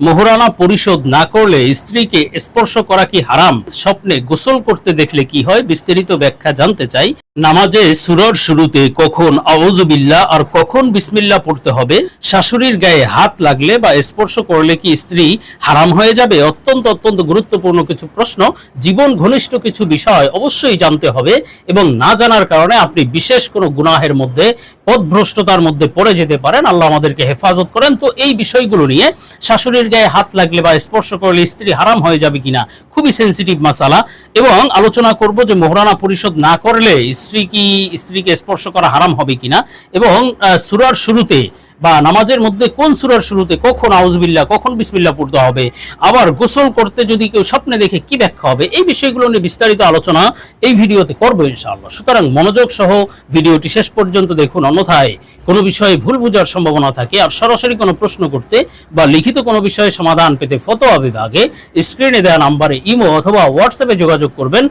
মোহরানা পরিশোধ না করলে স্ত্রীকে স্পর্শ করা কি হারাম? স্বপ্নে গোসল করতে দেখলে কি হয়? বিস্তারিত ব্যাখ্যা জানতে চাই। নামাজে সুরর শুরুতে কখন আউজুবিল্লাহ আর কখন বিসমিল্লাহ পড়তে হবে? শাশুড়ির গায়ে হাত লাগলে বা স্পর্শ করলে কি স্ত্রী হারাম হয়ে যাবে? অত্যন্ত অত্যন্ত গুরুত্বপূর্ণ কিছু প্রশ্ন। জীবন ঘনিষ্ঠ কিছু বিষয় অবশ্যই জানতে হবে এবং না জানার কারণে আপনি বিশেষ কোনো গুনাহের মধ্যে, পথভ্রষ্টতার মধ্যে পড়ে যেতে পারেন। আল্লাহ আমাদেরকে হেফাজত করেন। তো এই বিষয়গুলো নিয়ে শাশুড়ির গায়ে হাত লাগলে বা স্পর্শ করলে স্ত্রী হারাম হয়ে যাবে কিনা? খুবই সেন্সিটিভ মাসালা এবং আলোচনা করব যে মোহরানা পরিশোধ না করলে স্ত্রী কি স্ত্রীকে স্পর্শ করা হারাম হবে কিনা? এবং সুরার শুরুতে বা নামাজের মধ্যে কোন সুরার শুরুতে কখন আউজবিল্লাহ কখন বিসমিল্লাহ পড়তে হবে, আবার গোসল করতে যদি কেউ স্বপ্নে দেখে কি ব্যাখ্যা হবে, এই বিষয়গুলো নিয়ে বিস্তারিত আলোচনা এই ভিডিওতে করব ইনশাআল্লাহ। সুতরাং মনোযোগ সহ ভিডিওটি শেষ পর্যন্ত দেখুন, অন্যথায় কোনো বিষয়ে ভুল বোঝার সম্ভাবনা থাকে আর সরাসরি কোনো প্রশ্ন করতে বা লিখিত কোনো বিষয়ে সমাধান পেতে ফতোয়া বিভাগে স্ক্রিনে দেওয়া নাম্বারে ইমো অথবা হোয়াটসঅ্যাপে যোগাযোগ করবেন।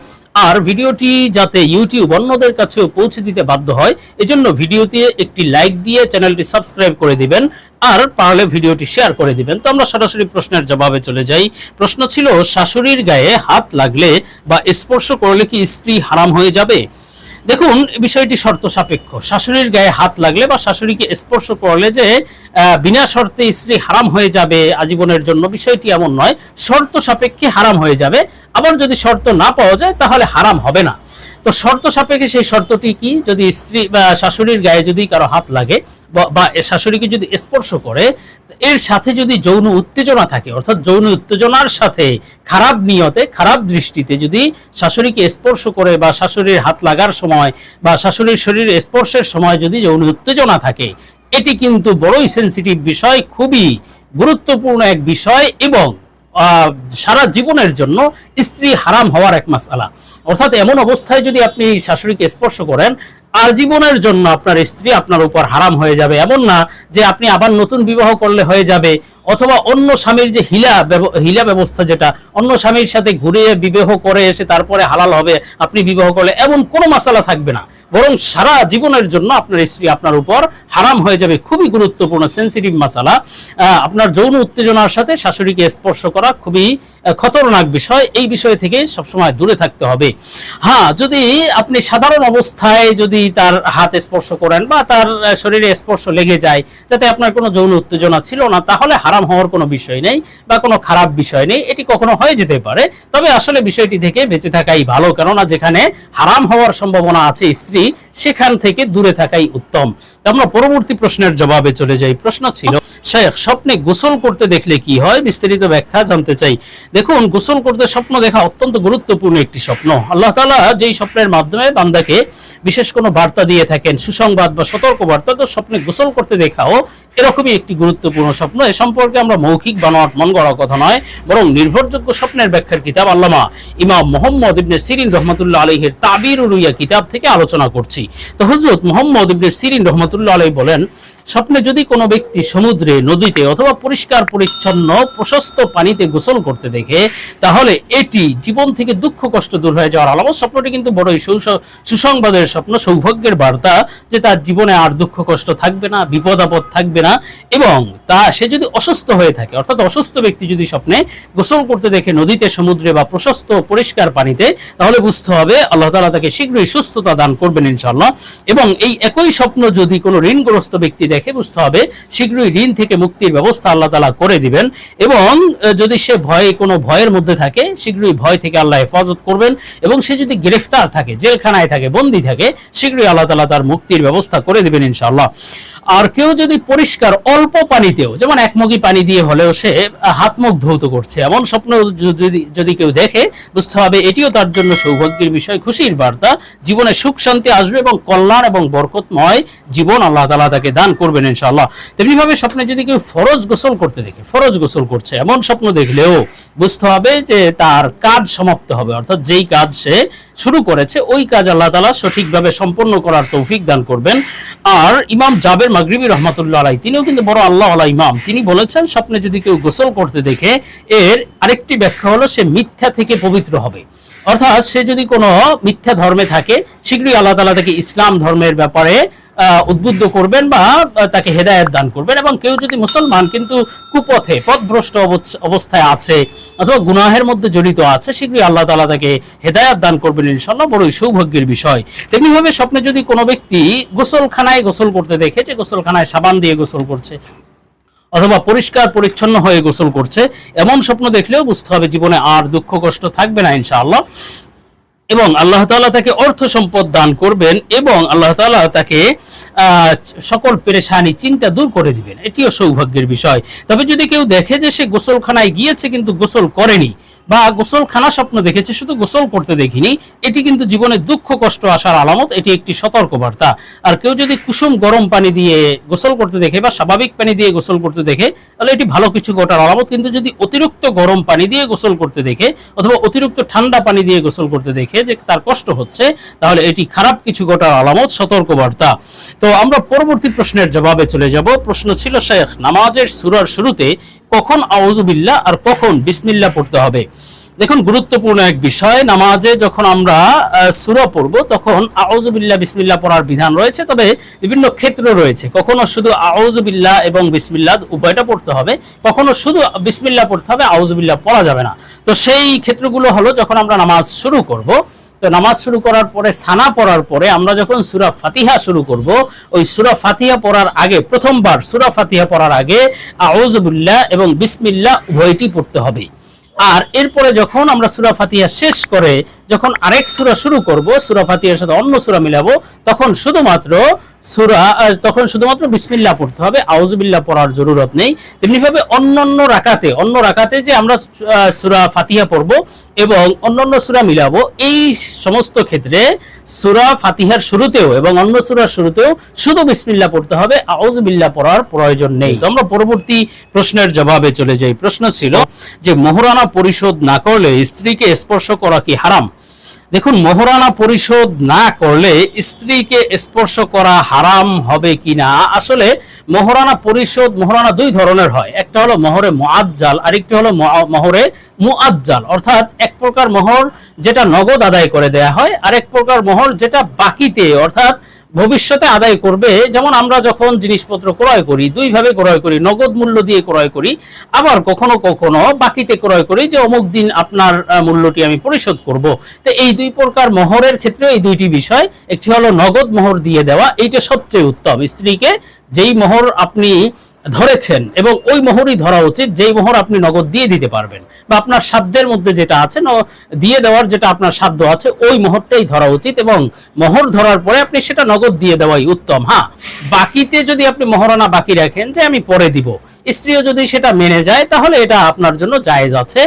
আর ভিডিওটি যাতে ইউটিউব অন্যদের কাছেও পৌঁছে দিতে বাধ্য হয়, এজন্য ভিডিওতে একটি লাইক দিয়ে চ্যানেলটি সাবস্ক্রাইব করে দিবেন আর পারলে ভিডিওটি শেয়ার করে দিবেন। তো আমরা সরাসরি প্রশ্নের জবাবে চলে যাই। প্রশ্ন ছিল, শাশুড়ির গায়ে হাত লাগলে বা স্পর্শ করলে কি স্ত্রী হারাম হয়ে যাবে? দেখুন, বিষয়টি শর্ত সাপেক্ষ। শাশুড়ির গায়ে হাত লাগলে বা শাশুড়িকে স্পর্শ করলে যে বিনা শর্তে স্ত্রী হারাম হয়ে যাবে, আজীবনের জন্য বিষয়টি এমন নয়। শর্ত সাপেক্ষে হারাম হয়ে যাবে। আবার যদি শর্ত না পাওয়া যায়, তাহলে হারাম হবে না। তো শর্ত সাপেক্ষে সেই শর্তটি কি? যদি স্ত্রী বা শাশুড়ির গায়ে যদি কারও হাত লাগে বা- শাশুড়িকে যদি স্পর্শ করে এর সাথে যদি যৌন উত্তেজনা থাকে, অর্থাৎ যৌন উত্তেজনার সাথে খারাপ নিয়তে, খারাপ দৃষ্টিতে যদি শাশুড়িকে স্পর্শ করে বা শাশুড়ির হাত লাগার সময় বা শাশুড়ির শরীর স্পর্শের সময় যদি যৌন উত্তেজনা থাকে, এটি কিন্তু বড়ই সেন্সিটিভ বিষয়, খুবই গুরুত্বপূর্ণ এক বিষয় এবং সারা জীবনের জন্য স্ত্রী হারাম হওয়ার এক মাসালা। অর্থাৎ এমন অবস্থায় যদি আপনি শাশুড়িকে স্পর্শ করেন আজীবনের জন্য আপনার স্ত্রী আপনার উপর হারাম হয়ে যাবে। এমন না যে আপনি আবার নতুন বিবাহ করলে হয়ে যাবে, অথবা অন্য স্বামীর যে হিলা হিলা ব্যবস্থা যেটা, অন্য স্বামীর সাথে ঘুরে বিবাহ করে এসে তারপরে হালাল হবে, আপনি বিবাহ করলে, এমন কোনো মাসালা থাকবে না। বরং সারা জীবনের জন্য আপনার স্ত্রী আপনার উপর হারাম হয়ে যাবে। খুবই গুরুত্বপূর্ণ সেন্সিটিভ আহ, আপনার যৌন উত্তেজনার সাথে শাশুড়িকে স্পর্শ করা খুবই খতরনাক বিষয়। এই বিষয় থেকে সবসময় দূরে থাকতে হবে। হ্যাঁ যদি আপনি সাধারণ অবস্থায় যদি তার হাত স্পর্শ করেন বা তার শরীরে স্পর্শ লেগে যায় যাতে আপনার কোনো যৌন উত্তেজনা ছিল না তাহলে হারাম হওয়ার কোনো বিষয় নেই বা কোনো খারাপ বিষয় নেই। এটি কখনো হয়ে যেতে পারে। তবে আসলে বিষয়টি থেকে বেঁচে থাকাই ভালো। কেননা যেখানে হারাম হওয়ার সম্ভাবনা আছে স্ত্রী সেখান থেকে দূরে থাকাই উত্তম। আমরা পরবর্তী প্রশ্নের জবাবে চলে যাই। প্রশ্ন ছিল শেখ স্বপ্নে গোসল করতে দেখলে কি হয়? বিস্তারিত ব্যাখ্যা জানতে চাই। দেখুন, গোসল করতে স্বপ্ন দেখা অত্যন্ত গুরুত্বপূর্ণ একটি স্বপ্ন। আল্লাহ তাআলা যেই স্বপ্নের মাধ্যমে বান্দাকে বিশেষ কোনো বার্তা দিয়ে থাকেন, সুসংবাদ বা সতর্ক বার্তা তো স্বপ্নে গোসল করতে দেখাও এরকমই একটি গুরুত্বপূর্ণ স্বপ্ন। এ সম্পর্কে আমরা মৌখিক বানোয়াট মন গড়া কথা নয়, বরং নির্ভরযোগ্য স্বপ্নের ব্যাখ্যার কিতাব আল্লামা ইমাম মোহাম্মদ ইবনে সিরিন রহমতুল্লাহ আলহের তাবির রুইয়া কিতাব থেকে আলোচনা করছি। তো হজরত মোহাম্মদ ইবনে সিরিন রহমতুল্লাহ আলহী বলেন স্বপ্নে যদি কোনো ব্যক্তি সমুদ্রে, নদীতে অথবা পরিষ্কার, পরিচ্ছন্ন, প্রশস্ত পানিতে গোসল করতে দেখে, তাহলে এটি জীবন থেকে দুঃখ, কষ্ট দূর হয়ে যাওয়ার আলামত। স্বপ্নটি কিন্তু বড়ই সুসংবাদের স্বপ্ন, সৌভাগ্যের বার্তা যে তার জীবনে আর দুঃখ, কষ্ট থাকবে না, বিপদ, আপদ থাকবে না এবং তা, সে যদি অসুস্থ হয়ে থাকে, অর্থাৎ অসুস্থ ব্যক্তি যদি স্বপ্নে গোসল করতে দেখে নদীতে, সমুদ্রে বা প্রশস্ত, পরিষ্কার পানিতে, তাহলে বুঝতে হবে আল্লাহ তাআলা তাকে শীঘ্রই সুস্থতা দান করবেন ইনশাআল্লাহ। এবং এই একই স্বপ্ন যদি কোনো ঋণগ্রস্ত ব্যক্তি দেখে বুঝতে হবে, শীঘ্রই ঋণ থেকে মুক্তির ব্যবস্থা আল্লাহ তাআলা করে দিবেন এবং যদি সে ভয়ে কোনো ভয়ের মধ্যে থাকে, শীঘ্রই ভয় থেকে আল্লাহ হেফাজত করবেন এবং সে যদি গ্রেফতার থাকে, জেলখানায় থাকে, বন্দী থাকে, শীঘ্রই আল্লাহ তাআলা তার মুক্তির ব্যবস্থা করে দিবেন ইনশাআল্লাহ। আর কেউ যদি পরিষ্কার অল্প পানিতেও, যেমন এক পানি দিয়ে হলেও সে হাত মুখ ধৌত করছে, এমন স্বপ্ন যদি যদি কেউ দেখে, বুঝতে হবে এটিও তার জন্য সৌভাগ্যের বিষয়, খুশির বার্তা। জীবনে সুখ শান্তি আসবে এবং কল্যাণ এবং বরকতময় জীবন আল্লাহ তালা তাকে দান করবেন ইনশাআল্লাহ। তেমনিভাবে স্বপ্নে যদি কেউ ফরজ গোসল করতে দেখে, ফরজ গোসল করছে, এমন স্বপ্ন দেখলেও বুঝতে হবে যে তার কাজ সমাপ্ত হবে, অর্থাৎ যেই কাজ সে শুরু করেছে, ওই কাজ আল্লাহ তালা সঠিকভাবে সম্পন্ন করার তৌফিক দান করবেন। আর ইমাম জাবের মাগরিবি রহমতুল্লাহ আলাই তিনিও কিন্তু বড় আল্লাহ আল্লাহ ইমাম। তিনি বলেছেন, স্বপ্নে যদি কেউ গোসল করতে দেখে, এর আরেকটি ব্যাখ্যা হলো, সে মিথ্যা থেকে পবিত্র হবে। অর্থাৎ সে যদি কোনো মিথ্যা ধর্মে থাকে, শীঘ্রই আল্লাহ তালা তাকে ইসলাম ধর্মের ব্যাপারে উদ্বুদ্ধ করবেন বা তাকে হেদায়েত দান করবেন এবং কেউ যদি মুসলমান কিন্তু কুপথে, পথভ্রষ্ট অবস- অবস্থায় আছে অথবা গুনাহের মধ্যে জড়িত আছে, শীঘ্রই আল্লাহ তালা তাকে হেদায়েত দান করবেন ইনশাল্লাহ বড়ই সৌভাগ্যের বিষয়। তেমনিভাবে স্বপ্নে যদি কোনো ব্যক্তি গোসলখানায় গোসল করতে দেখে যে গোসলখানায় সাবান দিয়ে গোসল করছে অথবা পরিষ্কার পরিচ্ছন্ন হয়ে গোসল করছে, এমন স্বপ্ন দেখলেও বুঝতে হবে জীবনে আর দুঃখ কষ্ট থাকবে না ইনশাআল্লাহ। এবং আল্লাহ তাআলা তাকে অর্থ সম্পদ দান করবেন এবং আল্লাহ তাআলা তাকে সকল পেরেশানি, চিন্তা দূর করে দিবেন। এটিও সৌভাগ্যের বিষয়। তবে যদি কেউ দেখে যে সে গোসলখানায় গিয়েছে কিন্তু গোসল করেনি বা গোসলখানা স্বপ্ন দেখেছে, শুধু গোসল করতে দেখিনি, এটি কিন্তু জীবনে দুঃখ, কষ্ট আসার আলামত, এটি একটি সতর্কবার্তা। আর কেউ যদি কুসুম গরম পানি দিয়ে গোসল করতে দেখে বা স্বাভাবিক পানি দিয়ে গোসল করতে দেখে, তাহলে এটি ভালো কিছু ঘটার আলামত। কিন্তু যদি অতিরিক্ত গরম পানি দিয়ে গোসল করতে দেখে অথবা অতিরিক্ত ঠান্ডা পানি দিয়ে গোসল করতে দেখে যে তার কষ্ট হচ্ছে, তাহলে এটি খারাপ কিছু ঘটার আলামত, সতর্কবার্তা। তো আমরা পরবর্তী প্রশ্নের জবাবে চলে যাব। প্রশ্ন ছিল, শেখ, নামাজের সুরার শুরুতে কখন আউজুবিল্লাহ আর কখন বিসমিল্লাহ পড়তে হবে? দেখুন, গুরুত্বপূর্ণ এক বিষয়, নামাজে যখন আমরা সূরা পড়ব, তখন আউজুবিল্লাহ বিসমিল্লা পড়ার বিধান রয়েছে, তবে বিভিন্ন ক্ষেত্র রয়েছে। কখনো শুধু আউজুবিল্লাহ এবং বিসমিল্লাহ উভয়টা পড়তে হবে, কখনো শুধু বিসমিল্লা পড়তে হবে আউজুবিল্লাহ পড়া যাবে না। তো সেই ক্ষেত্রগুলো হলো যখন আমরা নামাজ শুরু করব, তো নামাজ শুরু করার পরে, সানা পড়ার পরে আমরা যখন সুরা ফাতিহা শুরু করব, ওই সুরা ফাতিহা পড়ার আগে, প্রথমবার সুরা ফাতিহা পড়ার আগে আউজুবিল্লাহ এবং বিসমিল্লাহ উভয়টি পড়তে হবে। আর এরপরে যখন আমরা সুরা ফাতিহা শেষ করে যখন আরেক সুরা শুরু করব, সুরা ফাতিহার সাথে অন্য সুরা মিলাবো, তখন শুধুমাত্র সুরা তখন শুধুমাত্র বিসমিল্লাহ পড়তে হবে আউজুবিল্লাহ পড়ার জরুরত নেই। তেমনি ভাবে অন্যান্য রাকাতে অন্য রাকাতে যে আমরা সুরা ফাতিহা পড়ব এবং অন্যান্য সুরা মিলাবো এই সমস্ত ক্ষেত্রে সুরা ফাতিহার শুরুতেও এবং অন্য সুরার শুরুতেও শুধু বিসমিল্লাহ পড়তে হবে আউজুবিল্লাহ পড়ার প্রয়োজন নেই। তো আমরা পরবর্তী প্রশ্নের জবাবে চলে যাই। প্রশ্ন ছিল যে মোহরানা পরিশোধ না করলে স্ত্রীকে স্পর্শ করা কি হারাম? দেখুন, মহরানা পরিশোধ না করলে স্ত্রীকে স্পর্শ করা হারাম হবে কিনা? আসলে মহরানা পরিশোধ, মহরানা দুই ধরনের হয়। একটা হলো মহরে মুআজ্জাল, আরেকটি হলো মোহরে মুআজ্জাল। অর্থাৎ এক প্রকার মোহর যেটা নগদ আদায় করে দেয়া হয়, আরেক প্রকার মোহর যেটা বাকিতে, অর্থাৎ ভবিষ্যতে আদায় করবে। যেমন আমরা যখন জিনিসপত্র ক্রয় করি, দুইভাবে ক্রয় করি, নগদ মূল্য দিয়ে ক্রয় করি, আবার কখনো কখনো বাকিতে ক্রয় করি যে অমুক দিন আপনার মূল্যটি আমি পরিশোধ করব। তো এই দুই প্রকার মোহরের ক্ষেত্রে এই দুইটি বিষয়, একটি হলো নগদ মোহর দিয়ে দেওয়া, এইটা সবচেয়ে উত্তম। স্ত্রীকে যেই মোহর আপনি ধরেছেন এবং ওই মোহরই ধরা উচিত, যেই মোহর আপনি নগদ দিয়ে দিতে পারবেন। বা আপনার সাধ্যের মধ্যে যেটা আছে দিয়ে দেওয়ার যেটা আপনার সাধ্য আছে, ওই মোহরটাই ধরা উচিত এবং মোহর ধরার পরে আপনি সেটা নগদ দিয়ে দেওয়াই উত্তম। হ্যাঁ বাকিতে যদি আপনি মোহরানা বাকি রাখেন যে আমি পরে দিব, স্ত্রীও যদি সেটা মেনে যায়, তাহলে এটা আপনার জন্য জায়েজ আছে।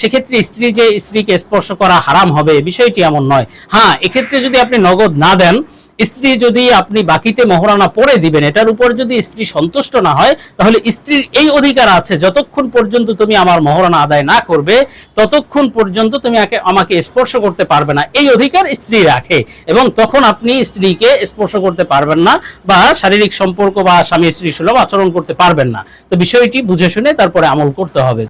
সেক্ষেত্রে স্ত্রী যে স্ত্রীকে স্পর্শ করা হারাম হবে, বিষয়টি এমন নয়। হ্যাঁ এক্ষেত্রে যদি আপনি নগদ না দেন স্ত্রী যদি আপনি বাকিতে মহারানা পরে দিবেন, এটার উপর যদি স্ত্রী সন্তুষ্ট না হয়, তাহলে স্ত্রীর এই অধিকার আছে, যতক্ষণ পর্যন্ত তুমি আমার মহারানা আদায় না করবে, ততক্ষণ পর্যন্ত তুমি আমাকে স্পর্শ করতে পারবে না। এই অধিকার স্ত্রী রাখে, এবং তখন আপনি স্ত্রীকে স্পর্শ করতে পারবেন না, বা শারীরিক সম্পর্ক বা স্বামী স্ত্রী সুলভ আচরণ করতে পারবেন না। তো বিষয়টি বুঝে শুনে তারপরে আমল করতে হবে।